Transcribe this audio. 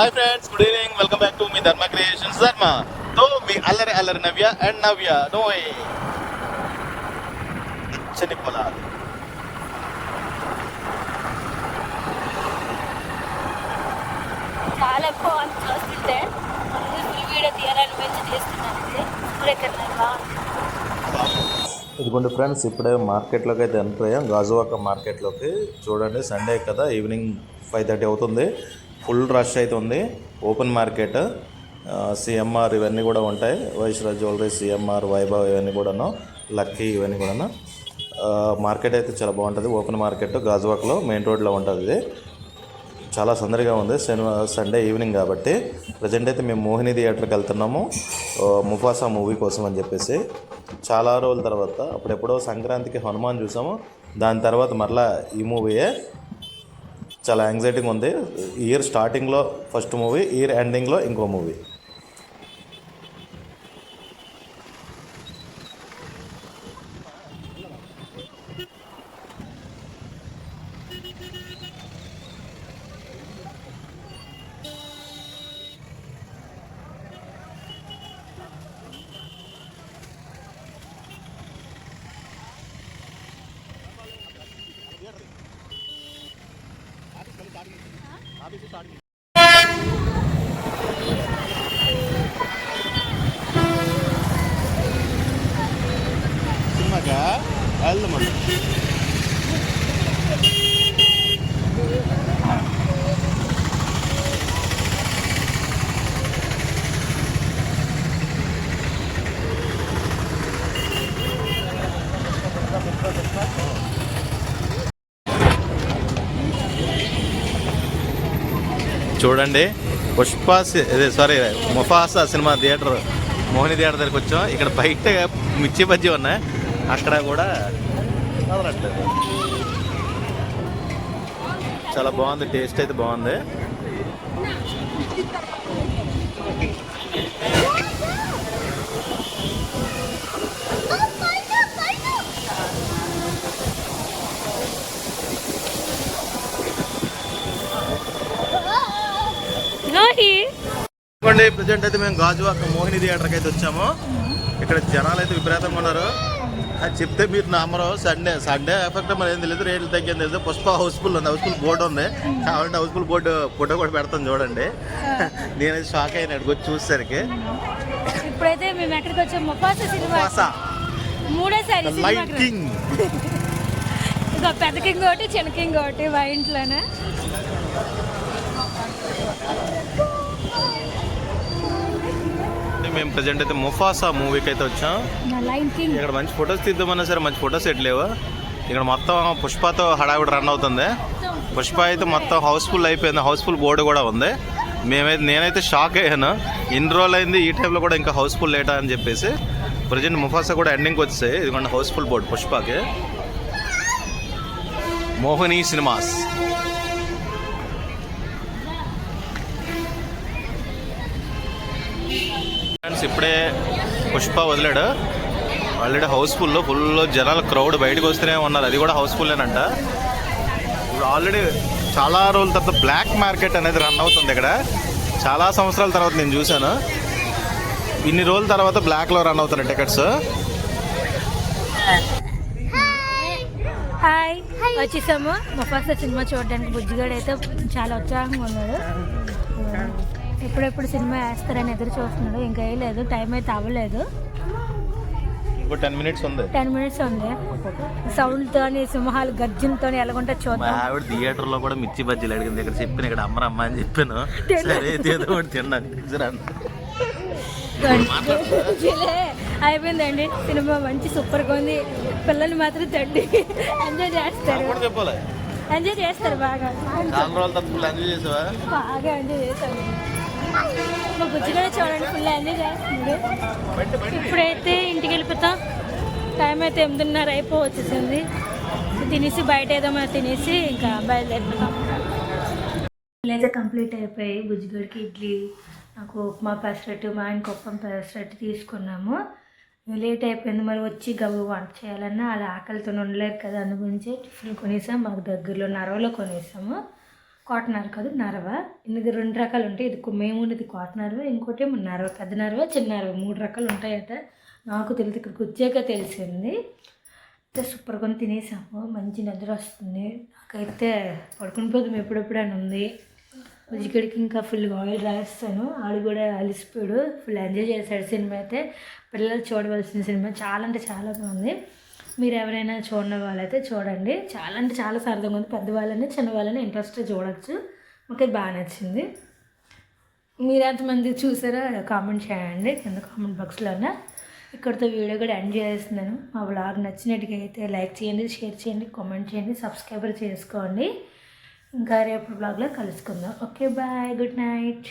Hi friends good evening welcome back to me Dharma creations ధర్మ తో మీ అల్లరి అల్లరి నవ్య అండ్ నవ్య నోయ్ చిన్ని పొలాలు చాలా ఎక్కువ అని చూస్తుంటే ఫుల్ వీడియో తీయాలని మంచి చేస్తున్నానండి. బాగుంది ఇదిగోండి ఫ్రెండ్స్ ఇప్పుడే మార్కెట్లోకి అయితే ఎంటర్ అయ్యాం. గాజువాక మార్కెట్లోకి చూడండి సండే కదా ఈవినింగ్ ఫైవ్ థర్టీ అవుతుంది. ఫుల్ రష్ అయితే ఉంది. ఓపెన్ మార్కెట్ సిఎంఆర్ ఇవన్నీ కూడా ఉంటాయి. వైశ్రా జ్యువెలరీ సిఎంఆర్ వైభవ్ ఇవన్నీ కూడాను లక్కీ ఇవన్నీ కూడాను. మార్కెట్ అయితే చాలా బాగుంటుంది. ఓపెన్ మార్కెట్ గాజువాక్లో మెయిన్ రోడ్లో ఉంటుంది ఇది. చాలా సందడిగా ఉంది. శనివారం సండే ఈవినింగ్ కాబట్టి ప్రజెంట్ అయితే మేము మోహిని థియేటర్కి వెళ్తున్నాము. ముఫాసా మూవీ కోసం అని చెప్పేసి. చాలా రోజుల తర్వాత అప్పుడెప్పుడో సంక్రాంతికి హనుమాన్ చూసాము. దాని తర్వాత మరలా ఈ మూవీయే చాలా యాంగ్జైటీగా ఉంది. ఇయర్ స్టార్టింగ్లో ఫస్ట్ మూవీ ఇయర్ ఎండింగ్లో ఇంకో మూవీ సినిమాగా వెళ్దామండి చూడండి. Pushpa sorry Mufasa cinema theatre Mohini theatre దగ్గరికి వచ్చాం. ఇక్కడ బయట మిర్చి బజ్జీ ఉన్నాయి. అక్కడ కూడా కదలట్లేదు చాలా బాగుంది టేస్ట్ అయితే బాగుంది. ఇదిగోండి ప్రజెంట్ అయితే మేము గాజువాక మోహిని థియేటర్కి అయితే వచ్చాము. ఇక్కడ జనాలు అయితే విపరీతంగా ఉన్నారు. అది చెప్తే మీరు నమ్మరు. సండే సండే ఎఫెక్ట్ మరి ఏం తెలియదు రేట్లు తగ్గింది తెలియదు పుష్ప హౌస్ఫుల్ ఉంది హౌస్ఫుల్ బోర్డు ఉంది. కావాలంటే హౌస్ఫుల్ బోర్డు ఫోటో కూడా పెడతాను చూడండి. నేనైతే షాక్ అయినా వచ్చి చూసేసరికి. ఇప్పుడైతే మేము ఎక్కడికి వచ్చాం? Mufasa cinema. పాసా మూడోసారి లైట్ సినిమాకి కింగ్ ఇక పెద్ద కింగ్ ఒకటి చిన్న కింగ్ ఒకటి మా ఇంట్లోనే. మేము ప్రజెంట్ అయితే ముఫాసా మూవీకి అయితే వచ్చాం. ఇక్కడ మంచి ఫొటోస్ తీద్దామన్నా సరే మంచి ఫొటోస్ ఎట్లేవు ఇక్కడ మొత్తం పుష్పతో హడావిడి రన్ అవుతుంది. పుష్ప అయితే మొత్తం హౌస్ఫుల్ అయిపోయింది. హౌస్ఫుల్ బోర్డు కూడా ఉంది. మేమైతే నేనైతే షాక్ అయ్యాను. ఇన్ని రోజులు అయింది ఈ టైంలో కూడా ఇంకా హౌస్ఫుల్ లేటా అని చెప్పేసి. ప్రజెంట్ ముఫాసా కూడా ఎండింగ్కి వచ్చేసాయి. ఇదిగోండి హౌస్ఫుల్ బోర్డు పుష్పకి. మోహిని సినిమాస్. ఫ్రెండ్స్ ఇప్పుడే పుష్ప వదిలాడు. ఆల్రెడీ హౌస్ఫుల్ ఫుల్ జనాలు క్రౌడ్ బయటకు వస్తూనే ఉన్నారు. అది కూడా హౌస్ఫుల్లేనంట. ఇప్పుడు ఆల్రెడీ చాలా రోజుల తర్వాత బ్లాక్ మార్కెట్ అనేది రన్ అవుతుంది ఇక్కడ. చాలా సంవత్సరాల తర్వాత నేను చూశాను. ఇన్ని రోజుల తర్వాత బ్లాక్లో రన్ అవుతున్నాయి టికెట్స్. హాయ్. వచ్చేసాము. ముఫాసా సినిమా చూడడానికి బుజ్జిగాడు అయితే చాలా ఉత్సాహంగా ఉన్నాడు. ఎప్పుడెప్పుడు సినిమా వేస్తారని ఎదురు చూస్తున్నాడు. ఇంకా వేయలేదు. టైం అయితే అవ్వలేదు. టెన్ మినిట్స్ ఉంది. టెన్ మినిట్స్ ఉంది. సౌండ్తోని సింహాలు గర్జనతోని ఎలాగుంటే చూద్దాం. ఆవిడ థియేటర్లో కూడా మిర్చి బజ్జీలు అడిగింది. ఇక్కడ చెప్పాను ఇక్కడ అమ్మరమ్మ అని చెప్పాను. సరే ఏదో ఒకటి తిన్నాను తీసుకురాను గంటలే అయిపోయిందండి. సినిమా మంచి సూపర్గా ఉంది. పిల్లలు మాత్రం తండ్రి ఎంజాయ్ చేస్తారు. ఎంజాయ్ చేస్తారు బాగా. బాగా ఎంజాయ్ చేశారు. మా కూడా చూడండి ఫుల్ అన్నీ చేస్తుంది ఇప్పుడైతే ఇంటికి వెళ్ళిపోతాం. టైం అయితే ఎనిమిదిన్నర అయిపో వచ్చేసింది తినేసి బయట ఏదో మనం తినేసి ఇంకా బయలుదేరిపోతాం. లేదా కంప్లీట్ అయిపోయి బుజ్జిగడికి ఇడ్లీ నాకు ఉప్మా పెసరట్టు మా ఆయన ఉప్మా పెసరట్టు తీసుకున్నాము. లేట్ అయిపోయింది మరి వచ్చి గబు వంట చేయాలన్నా అలా ఆకలితో ఉండలేరు కదా అందు గురించి టిఫిన్ కొనేసాం మాకు దగ్గరలో నరవలో కొనేసాము. కాటన్ నరవ కాదు నరవ. ఇది రెండు రకాలు ఉంటాయి. ఇది మేము ఉన్నది కాటన్ నరవ ఇంకోటి ఏమో నరవ. పెద్ద నరవ చిన్న నరవ. మూడు రకాలు ఉంటాయట. నాకు తెలిసి ఇక్కడికి వచ్చాక తెలిసింది. అయితే సూపర్గా తినేసాము. మంచి నిద్ర వస్తుంది. నాకైతే పడుకుని పోదాం ఎప్పుడెప్పుడు అని ఉంది. ఉజికడికి ఇంకా ఫుల్గా ఆయిల్ రాస్తాను. ఆడు కూడా అలిసిపోయాడు. ఫుల్ ఎంజాయ్ చేశాడు సినిమా అయితే. పిల్లలు చూడవలసిన సినిమా. చాలా అంటే చాలా బాగుంది. మీరు ఎవరైనా చూడని వాళ్ళైతే చూడండి. చాలా అంటే చాలా సరదాగా ఉంది. పెద్దవాళ్ళని చిన్నవాళ్ళని ఇంట్రెస్ట్ చూడొచ్చు. మాకు అది బాగా నచ్చింది. మీరు ఎంతమంది చూసారో కామెంట్ చేయండి. కింద కామెంట్ బాక్స్లోనే ఇక్కడితో వీడియో కూడా ఎండ్ చేస్తున్నాను. మా బ్లాగ్ నచ్చినట్టుగా అయితే లైక్ చేయండి షేర్ చేయండి కామెంట్ చేయండి సబ్స్క్రైబర్ చేసుకోండి. ఇంకా రేపు బ్లాగ్లో కలుసుకుందాం. Okay bye good night